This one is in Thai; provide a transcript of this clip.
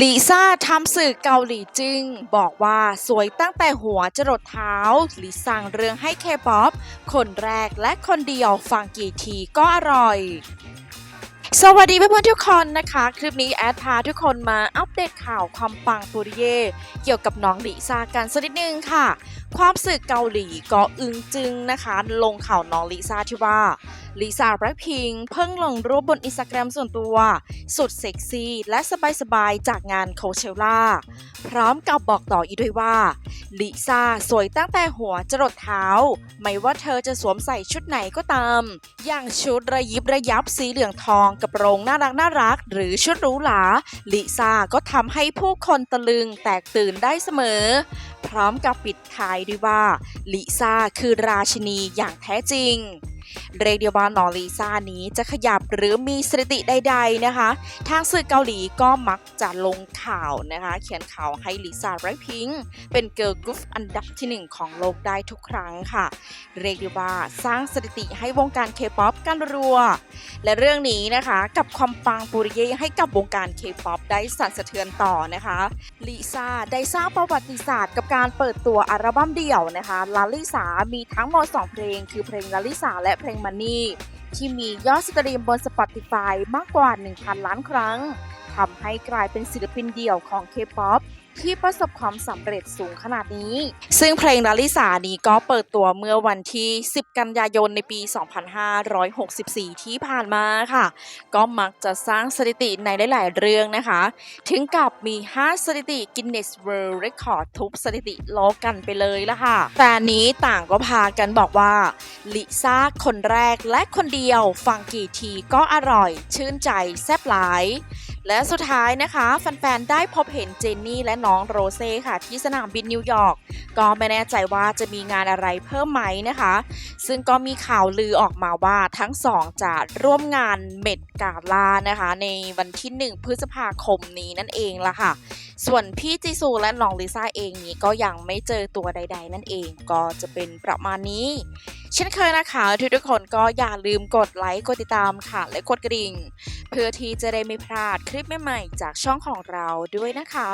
ลิซ่าทำสื่อเกาหลีจึง บอกว่าสวยตั้งแต่หัวจรดเท้าลิสร้างเรื่องให้เคป๊อปคนแรกและคนเดียวฟังกี่ทีก็อร่อยสวัสดีเพื่อนๆทุกคนนะคะ คลิปนี้แอดพาทุกคนมาอัปเดตข่าวความปังปุริเย่เกี่ยวกับน้องลิซ่ากันสักนิดนึงค่ะ ความสื่อเกาหลีก็อึงจึงนะคะ ลงข่าวน้องลิซ่าที่ว่า ลิซ่าแบล็คพิงค์เพิ่งลงรูปบนอินสตาแกรมส่วนตัว สุดเซ็กซี่และสบายๆ จากงานโคเชล่า พร้อมกับบอกต่ออีกด้วยว่าลิซ่าสวยตั้งแต่หัวจรดเท้า ไม่ว่าเธอจะสวมใส่ชุดไหนก็ตาม อย่างชุดระยิบระยับสีเหลืองทองกับโรงน่ารักน่ารัก หรือชุดหรูหราลิซ่าก็ทำให้ผู้คนตะลึงแตกตื่นได้เสมอ พร้อมกับปิดท้ายด้วยว่าลิซ่าคือราชินีอย่างแท้จริง เรียกได้ว่าน้องลิซ่านี้จะขยับหรือมีสถิติใด ๆนะคะ ทางสื่อเกาหลีก็มักจะลงข่าวนะคะ เขียนข่าวให้ลิซ่าไรพิงค์เป็นเกิร์ลกรุ๊ปอันดับที่หนึ่งของโลกได้ทุกครั้งค่ะ เรียกได้ว่าสร้างสถิติให้วงการเคป๊อปกันรัว และเรื่องนี้นะคะกับความปังปุริเย่ให้กับวงการเคป๊อปได้สั่นสะเทือนต่อนะคะลิซ่าได้สร้างประวัติศาสตร์กับการเปิดตัวอัลบั้มเดี่ยวนะคะลาลิสามีทั้งหมด 2 เพลง คือเพลงลาลิสาและเพลงมันนี่ที่มียอดสตรีมบน Spotify มากกว่า 1,000 ล้านครั้งทำให้กลายเป็นศิลปินเดี่ยวของเคป๊อป ที่ประสบความสำเร็จสูงขนาดนี้ ซึ่งเพลงลาลิสานี้ก็เปิดตัวเมื่อวันที่ 10 กันยายนในปี 2564 ที่ผ่านมาค่ะ ก็มักจะสร้างสถิติในหลาย ๆ เรื่องนะคะ ถึงกับมี 5 สถิติ Guinness World Record ทุบสถิติโลกกันไปเลยละค่ะ แต่นนี้ต่างก็พากันบอกว่าลิซ่าคนแรกและคนเดียวฟังกี่ทีก็อร่อย ชื่นใจแซ่บหลาย และสุดท้ายนะคะแฟน ๆ ได้พบเห็นเจนนี่และน้องโรเซ่ค่ะที่สนามบินนิวยอร์กก็ไม่แน่ใจว่าจะมีงานอะไรเพิ่มไหมนะคะ ซึ่งก็มีข่าวลือออกมาว่าทั้งสองจะร่วมงานเมดกาลานะคะ ในวันที่ 1 พฤษภาคมนี้นั่นเองละค่ะ ส่วนพี่จีซูและน้องลิซ่าเองนี้ก็ยังไม่เจอตัวใด ๆ นั่นเองก็จะเป็นประมาณนี้เช่นเคยนะคะทุกๆคนก็อย่าลืมกดไลค์กดติดตามค่ะ และกดกระดิ่ง เพื่อที่จะได้ไม่พลาดคลิปใหม่ๆจากช่องของเราด้วยนะคะ